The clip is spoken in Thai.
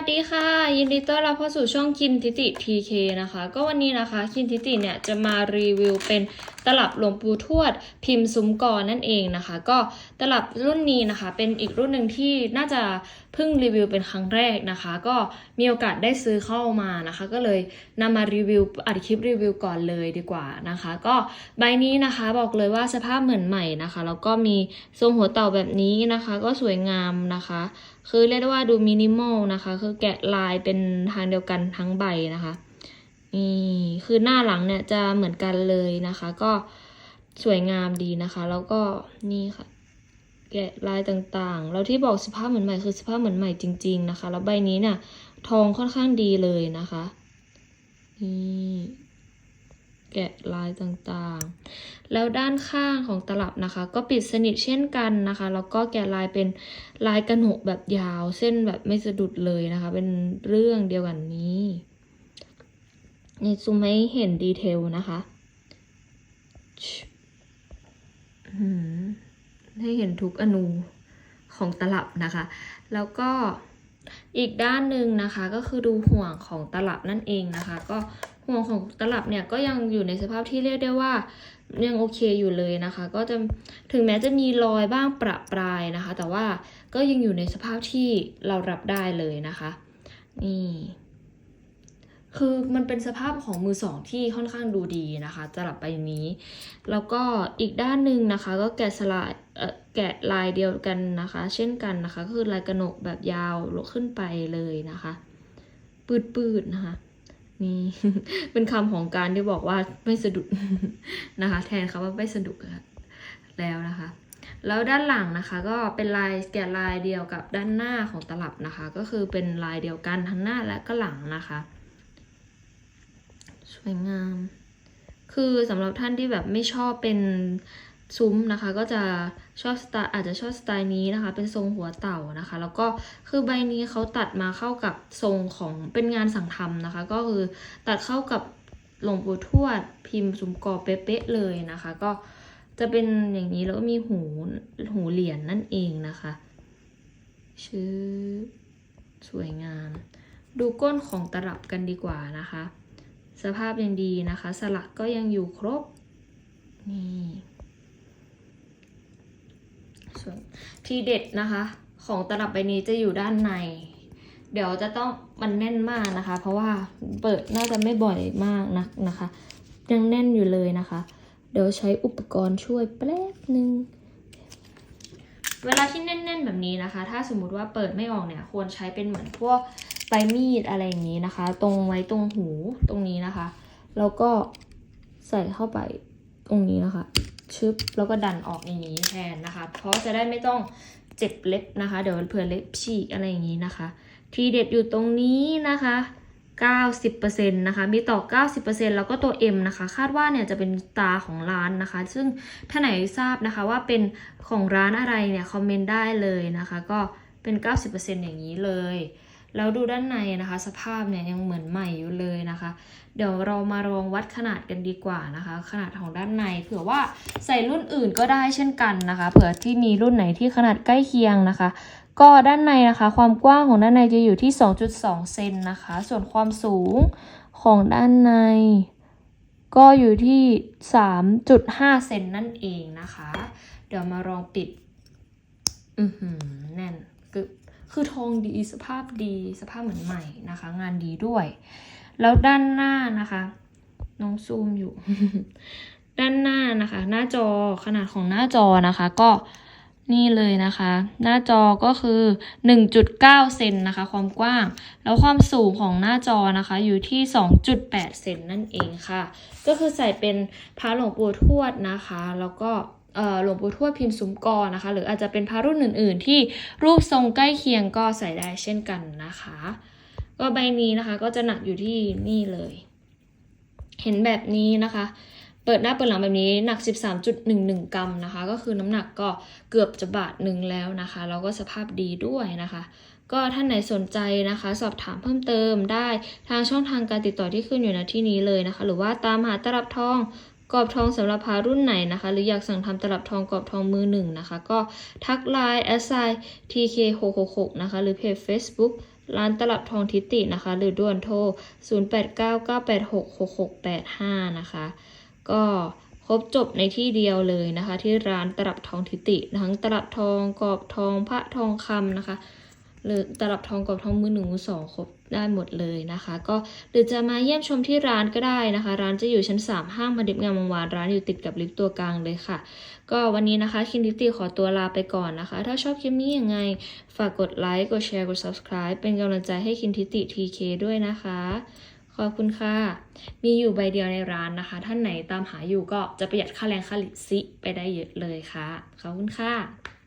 วัสดีค่ะ ยินดีต้อนรับเข้าสู่ช่องคินทิติ TK นะคะ ก็วันนี้นะคะคินทิติเนี่ยจะมารีวิวเป็นตลับหลวงปู่ทวด พิมพ์ซุ้มกอนั่นเองนะคะ ก็ตลับรุ่นนี้นะคะ เป็นอีกรุ่นหนึ่งที่น่าจะเพิ่งรีวิวเป็นครั้งแรกนะคะ ก็มีโอกาสได้ซื้อเข้ามานะคะ ก็เลยนำมารีวิวอัดคลิปรีวิวก่อนเลยดีกว่านะคะ ก็ใบนี้นะคะบอกเลยว่าสภาพเหมือนใหม่นะคะแล้วก็มีทรงหัวเต่าแบบนี้นะคะ ก็สวยงามนะคะ คือเรียกได้ว่าดูมินิมอลนะคะ คือแกะลายเป็นทางเดียวกันทั้งใบนะคะนี่คือหน้าหลังเนี่ยจะเหมือนกันเลยนะคะ ก็สวยงามดีนะคะ แล้วก็นี่ค่ะ แกะลายต่างๆ แล้วที่บอกสภาพเหมือนใหม่คือสภาพเหมือนใหม่จริง ๆ นะคะ แล้วใบนี้เนี่ยทองค่อนข้างดีเลยนะคะนี่ แกะลายต่างๆ แล้วด้านข้างของตลับนะคะ ก็ปิดสนิทเช่นกันนะคะ แล้วก็แกะลายเป็นลายกระหนกแบบยาวเส้นแบบไม่สะดุดเลยนะคะ เป็นเรื่องเดียวกันนี้นี่ซูมให้เห็นดีเทลนะคะให้เห็นทุกอนูของตลับนะคะ แล้วก็อีกด้านหนึ่งนะคะก็คือดูห่วงของตลับนั่นเองนะคะ ก็ ห่วงของตลับเนี่ยก็ยังอยู่ในสภาพที่เรียกได้ว่ายังโอเคอยู่เลยนะคะ ก็จะถึงแม้จะมีรอยบ้างประปรายนะคะ แต่ว่าก็ยังอยู่ในสภาพที่เรารับได้เลยนะคะนี่คือมันเป็นสภาพของมือสองที่ค่อนข้างดูดีนะคะตลับใบนี้ แล้วก็อีกด้านหนึ่งนะคะ ก็แกะสลายเอ่อแกะลายเดียวกันนะคะ เช่นกันนะคะ คือลายกระหนกแบบยาวลขึ้นไปเลยนะคะ ปืดๆนะคะ นี่เป็นคำของการที่บอกว่าไม่สะดุดนะคะ แทนคำว่าไม่สะดุดแล้วนะคะ แล้วด้านหลังนะคะ ก็เป็นลายแกะลายเดียวกับด้านหน้าของตลับนะคะ ก็คือเป็นลายเดียวกันทั้งหน้าและก็หลังนะคะ สวยงาม คือสำหรับท่านที่แบบไม่ชอบเป็น ซุ้มนะคะ ก็จะชอบสไตล์อาจจะชอบสไตล์นี้นะคะ เป็นทรงหัวเต่านะคะ แล้วก็คือใบนี้เขาตัดมาเข้ากับทรงของเป็นงานสั่งทำนะคะ ก็คือตัดเข้ากับหลวงปู่ทวดพิมพ์ซุ้มกอเป๊ะๆเลยนะคะ ก็จะเป็นอย่างนี้แล้วก็มีหูหูเหรียญนั่นเองนะคะชื่อสวยงาม ดูก้นของตลับกันดีกว่านะคะ สภาพยังดีนะคะ สลักก็ยังอยู่ครบ นี่่วนทีเด็ดนะคะ ของตลับใบนี้จะอยู่ด้านใน เดี๋ยวจะต้องมันแน่นมากนะคะ เพราะว่าเปิดน่าจะไม่บ่อยมากนักนะคะ ยังแน่นอยู่เลยนะคะ เดี๋ยวใช้อุปกรณ์ช่วยแป๊บนึงเวลาที่แน่น ๆ แบบนี้นะคะ ถ้าสมมุติว่าเปิดไม่ออกเนี่ย ควรใช้เป็นเหมือนพวกปลายมีดอะไรอย่างนี้นะคะ ตรงไว้ตรงหูตรงนี้นะคะ แล้วก็ใส่เข้าไปตรงนี้นะคะ ชึบแล้วก็ดันออกอย่างนี้แทนนะคะ เพราะจะได้ไม่ต้องเจ็บเล็บนะคะ เดี๋ยวเผื่อเล็บฉีกอะไรอย่างนี้นะคะ ทีเด็ดอยู่ตรงนี้นะคะ90%นะคะ มีต่อ 90%แล้วก็ตัว M นะคะ คาดว่าเนี่ยจะเป็นตาของร้านนะคะ ซึ่งถ้าไหนทราบนะคะว่าเป็นของร้านอะไรเนี่ย คอมเมนต์ได้เลยนะคะ ก็เป็น 90%อย่างนี้เลย แล้วดูด้านในนะคะ สภาพเนี่ยยังเหมือนใหม่อยู่เลยนะคะ เดี๋ยวเรามาลองวัดขนาดกันดีกว่านะคะ ขนาดของด้านในเผื่อว่าใส่รุ่นอื่นก็ได้เช่นกันนะคะ เผื่อที่มีรุ่นไหนที่ขนาดใกล้เคียงนะคะ ก็ด้านในนะคะ ความกว้างของด้านในจะอยู่ที่ 2.2 เซนนะคะ ส่วนความสูงของด้านใน ก็อยู่ที่ 3.5 เซนนั่นเองนะคะ เดี๋ยวมาลองปิด อือหือแน่นคือ คือทองดีสภาพดีสภาพเหมือนใหม่นะคะ งานดีด้วย แล้วด้านหน้านะคะน้องซูมอยู่ ด้านหน้านะคะ หน้าจอขนาดของหน้าจอนะคะ ก็นี่เลยนะคะ หน้าจอก็คือ 1.9 เซนนะคะ ความกว้าง แล้วความสูงของหน้าจอนะคะ อยู่ที่ 2.8 เซนนั่นเองค่ะ ก็คือใส่เป็นพระหลวงปู่ทวดนะคะ แล้วก็ หลวงปู่ทวดพิมพ์ซุ้มกอนะคะ หรืออาจจะเป็นพระรุ่นอื่น ๆ ที่รูปทรงใกล้เคียงก็ใส่ได้เช่นกันนะคะ ก็ใบนี้นะคะก็จะหนักอยู่ที่นี่เลย เห็นแบบนี้นะคะ เปิดหน้าเปิดหลังแบบนี้หนัก 13.11 กรัมนะคะ ก็คือน้ำหนักก็เกือบจะบาทหนึ่งแล้วนะคะแล้วก็สภาพดีด้วยนะคะก็ท่านไหนสนใจนะคะ สอบถามเพิ่มเติมได้ทางช่องทางการติดต่อที่ขึ้นอยู่ณที่นี้เลยนะคะ หรือว่าตามหาตลับทอง กรอบทองสำหรับพารุ่นไหนนะคะ หรืออยากสั่งทำตลับทองกรอบทองมือหนึ่งนะคะ ก็ทักไลน์ s i tk 666นะคะ หรือเพจ Facebook ร้านตลับทองทิตินะคะ หรือด่วนโทร 0899866685 นะคะ ก็ครบจบในที่เดียวเลยนะคะ ที่ร้านตลับทองทิติ ทั้งตลับทองกรอบทองพระทองคำนะคะ หรือตลับทองกรอบทองมือหนึ่งมือสองครบได้หมดเลยนะคะ ก็หรือจะมาเยี่ยมชมที่ร้านก็ได้นะคะ ร้านจะอยู่ชั้น 3 ห้างมาดิบงามวงวานร้านอยู่ติดกับลิฟต์ตัวกลางเลยค่ะ ก็วันนี้นะคะคินดิติขอตัวลาไปก่อนนะคะ ถ้าชอบคลิปนี้ยังไง ฝากกดไลค์กดแชร์กด subscribe เป็นกำลังใจให้คินทิติ TK ด้วยนะคะ ขอบคุณค่ะ มีอยู่ใบเดียวในร้านนะคะ ท่านไหนตามหาอยู่ก็จะประหยัดค่าแรงค่าลิซิไปได้เยอะเลยค่ะขอบคุณค่ะ